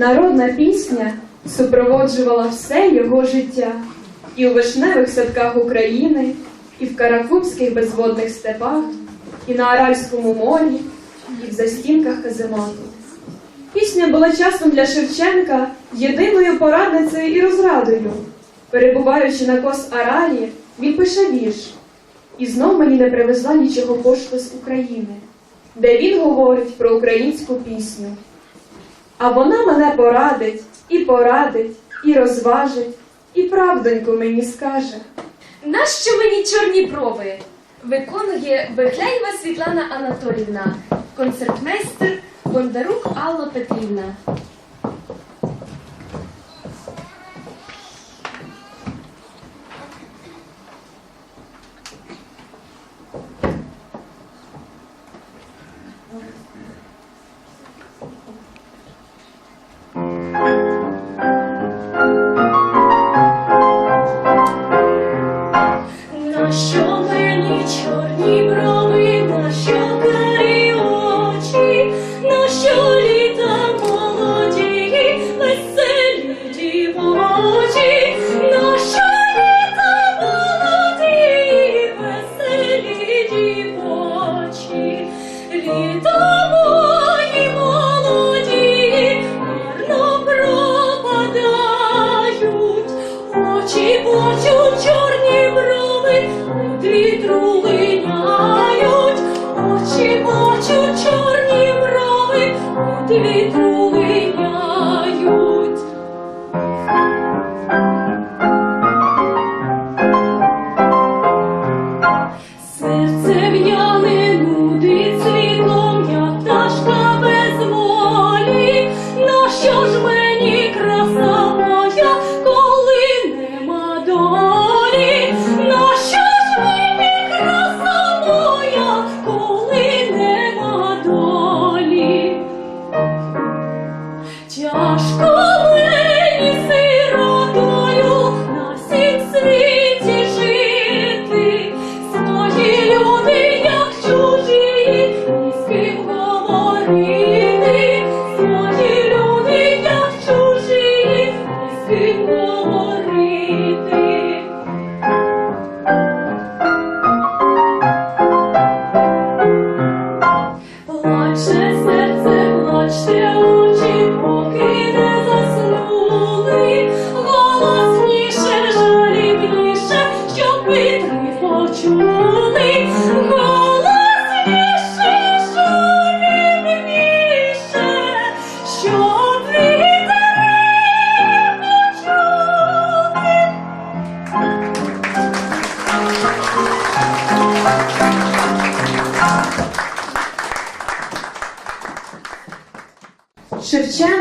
Народна пісня супроводжувала все його життя і у вишневих садках України, і в каракумських безводних степах, і на Аральському морі, і в застінках каземату. Пісня була часом для Шевченка єдиною порадницею і розрадою. Перебуваючи на кос Аралі, він пише вірш. І знов мені не привезла нічого пошти з України, де він говорить про українську пісню. А вона мене порадить, і порадить, і розважить, і правдоньку мені скаже. Нащо мені чорні брови? Виконує Бехляєва Світлана Анатолівна, концертмейстер Бондарук Алла Петрівна. від вітру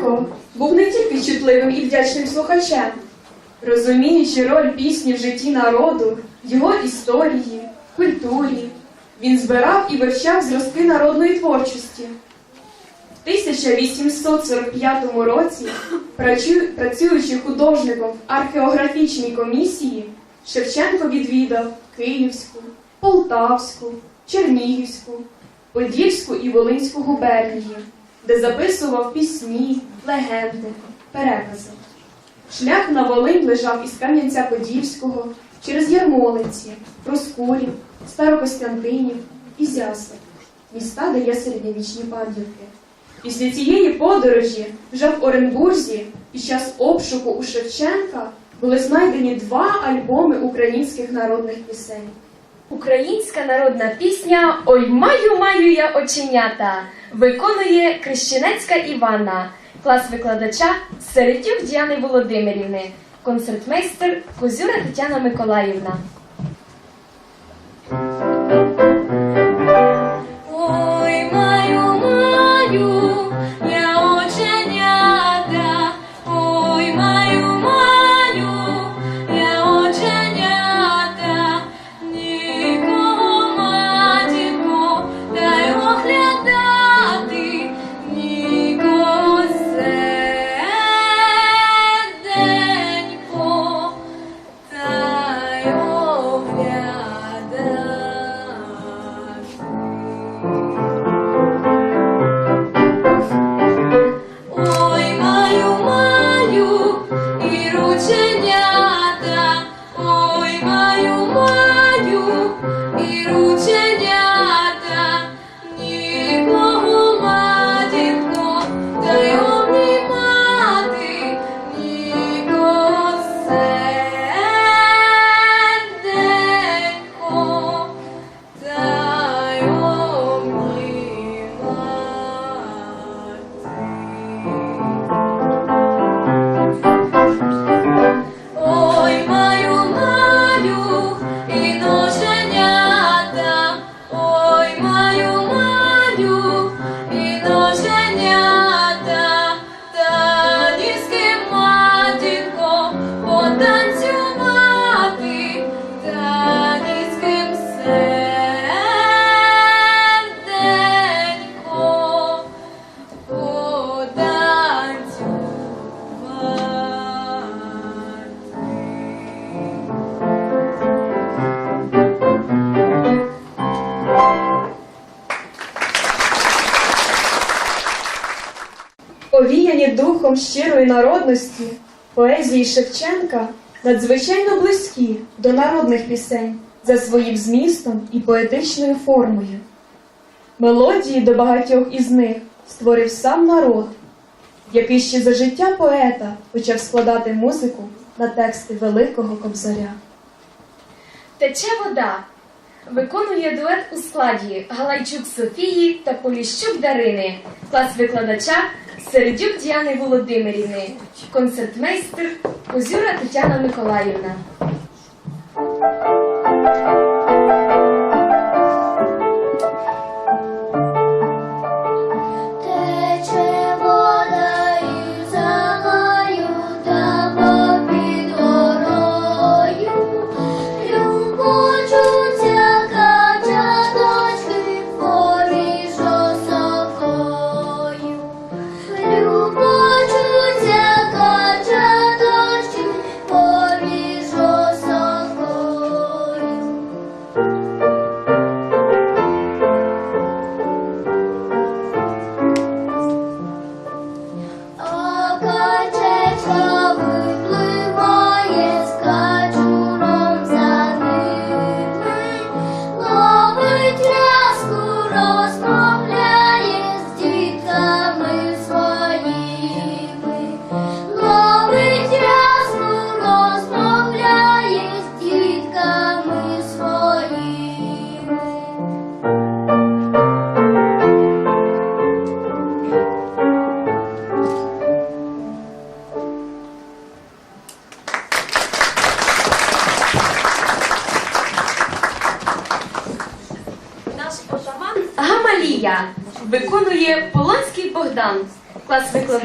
Шевченко був не тільки чутливим і вдячним слухачем, розуміючи роль пісні в житті народу, його історії, культурі, він збирав і вивчав зразки народної творчості. В 1845 році, працюючи художником в археографічній комісії, Шевченко відвідав Київську, Полтавську, Чернігівську, Подільську і Волинську губернії, де записував пісні, легенди, перекази. Шлях на Волинь лежав із Кам'янця-Подільського через Ярмолинці, Проскурів, Старокостянтинів, Ізяслав, міста, де є середньовічні пам'ятки. Після цієї подорожі вже в Оренбурзі під час обшуку у Шевченка були знайдені два альбоми українських народних пісень. Українська народна пісня Ой маю маю я оченята виконує Крещенецька Івана, клас викладача Середюк Діани Володимирівни, концертмейстер Козюра Тетяна Миколаївна. watching поезії Шевченка надзвичайно близькі до народних пісень за своїм змістом і поетичною формою. Мелодії до багатьох із них створив сам народ, який ще за життя поета почав складати музику на тексти Великого Кобзаря. Тече вода. Виконує дует у складі Галайчук Софії та Поліщук Дарини, клас викладача Середюк Діани Володимирівни, концертмейстер Козюра Тетяна Миколаївна.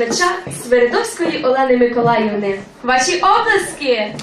Клас викладача Сверидовської Олени Миколаївни. Ваші облески!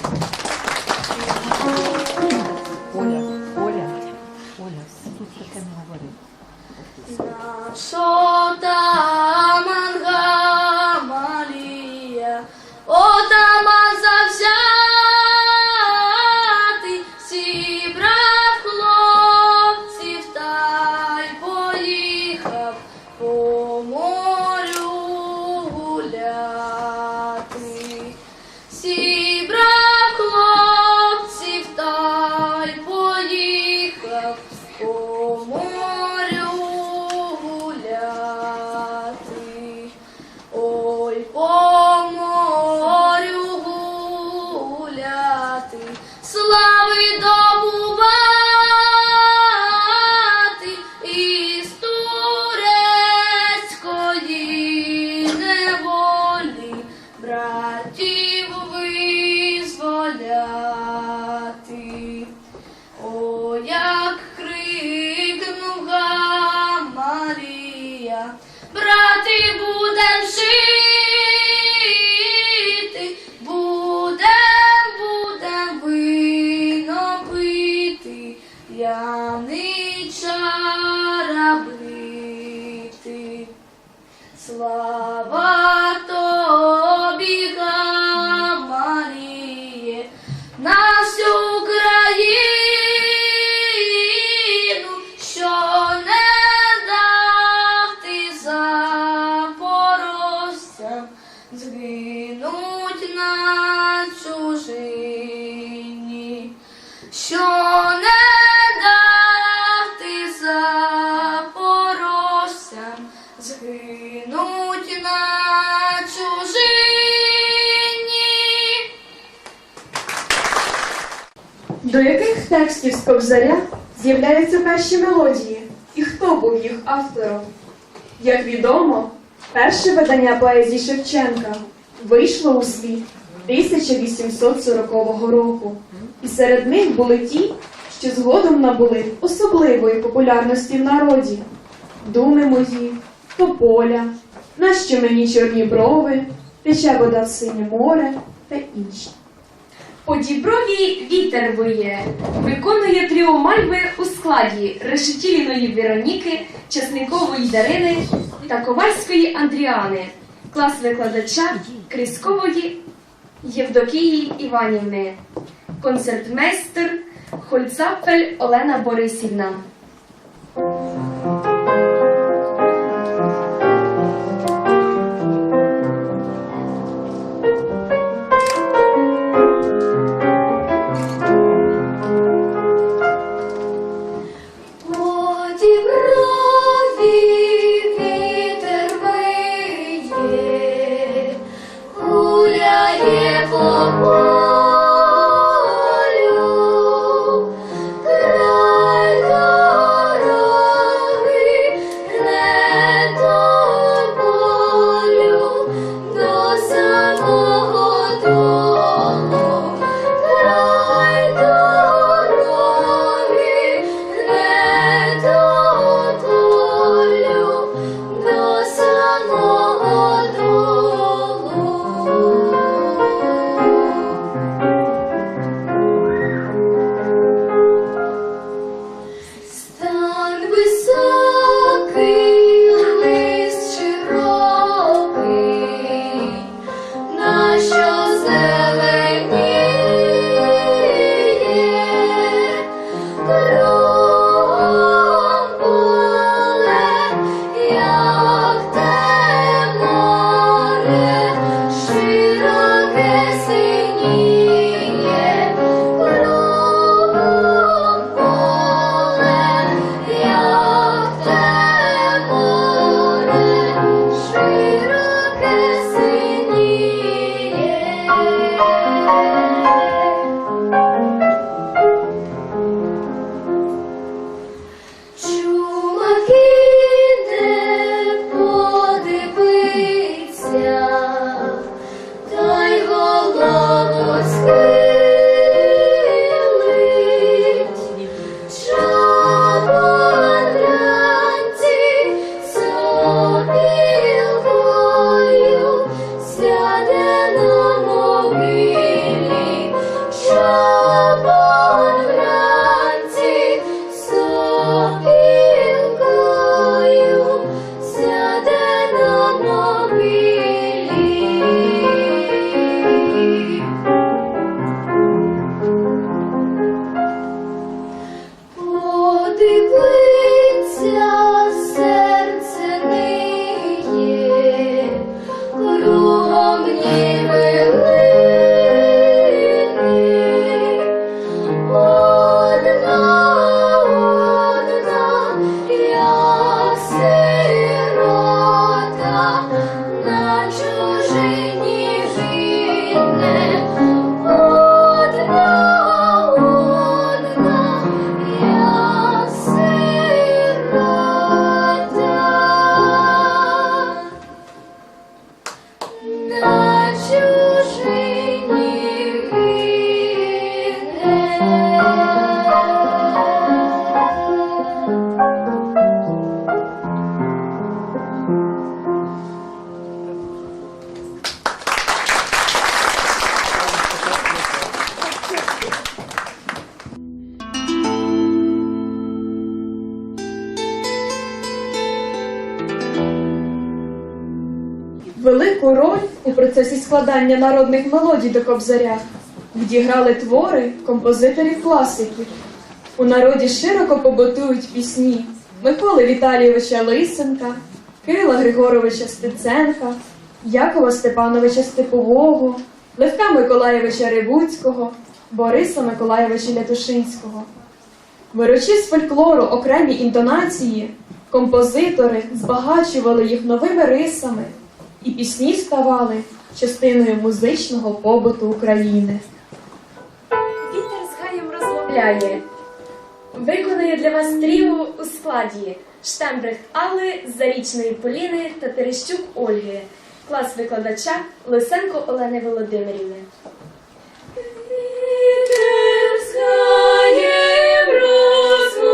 П'янича. Слава До яких текстів з Кобзаря з'являються перші мелодії? І хто був їх автором? Як відомо, перше видання поезії Шевченка вийшло у світ 1840 року, і серед них були ті, що згодом набули особливої популярності в народі. Думи мої, тополя, нащо мені чорні брови, тече вода в синє море та інші. По Діброві вітер виє, виконує тріо Мальви у складі Решетіліної Вероніки, Часникової Дарини та Ковальської Андріани, клас викладача Кріскової Євдокії Іванівни, концертмейстер Хольцапфель Олена Борисівна. away. Процесі складання народних мелодій до кобзаря відіграли твори композиторів-класиків. У народі широко побутують пісні Миколи Віталійовича Лисенка, Кирила Григоровича Стеценка, Якова Степановича Степового, Левка Миколаєвича Ревуцького, Бориса Миколаєвича Лятушинського. Беручи з фольклору окремі інтонації, композитори збагачували їх новими рисами, і пісні ставали частиною музичного побуту України. Вітер з гаєм розмовляє. Виконує для вас тріо у складі Штембрехт Алли, Зарічної Поліни та Терещук Ольги. Клас викладача Лисенко Олени Володимирівни. Вітер з гаєм розмовляє,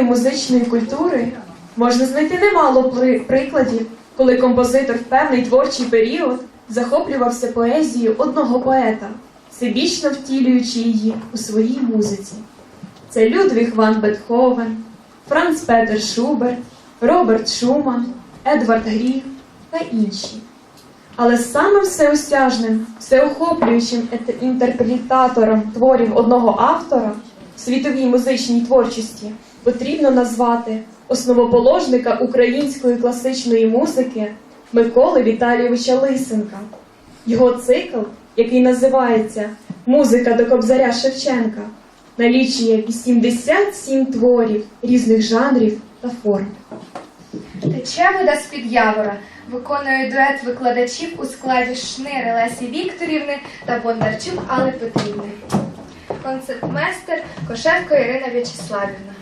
світової музичної культури можна знайти немало прикладів, коли композитор в певний творчий період захоплювався поезією одного поета, всебічно втілюючи її у своїй музиці. Це Людвіг ван Бетховен, Франц Петер Шуберт, Роберт Шуман, Едвард Гріг та інші. Але самим всеосяжним, всеохоплюючим інтерпретатором творів одного автора в світовій музичній творчості потрібно назвати основоположника української класичної музики Миколи Віталійовича Лисенка. Його цикл, який називається Музика до Кобзаря Шевченка, налічує 87 творів різних жанрів та форм. Тече вода з-під явора. Виконує дует викладачів у складі Шнири Лесі Вікторівни та Бондарчук Алли Петрівни. Концертмейстер Кошевко Ірина В'ячеславівна.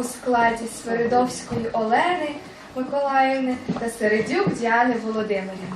У складі Свиридовської Олени Миколаївни та Середюк Діани Володимирівни.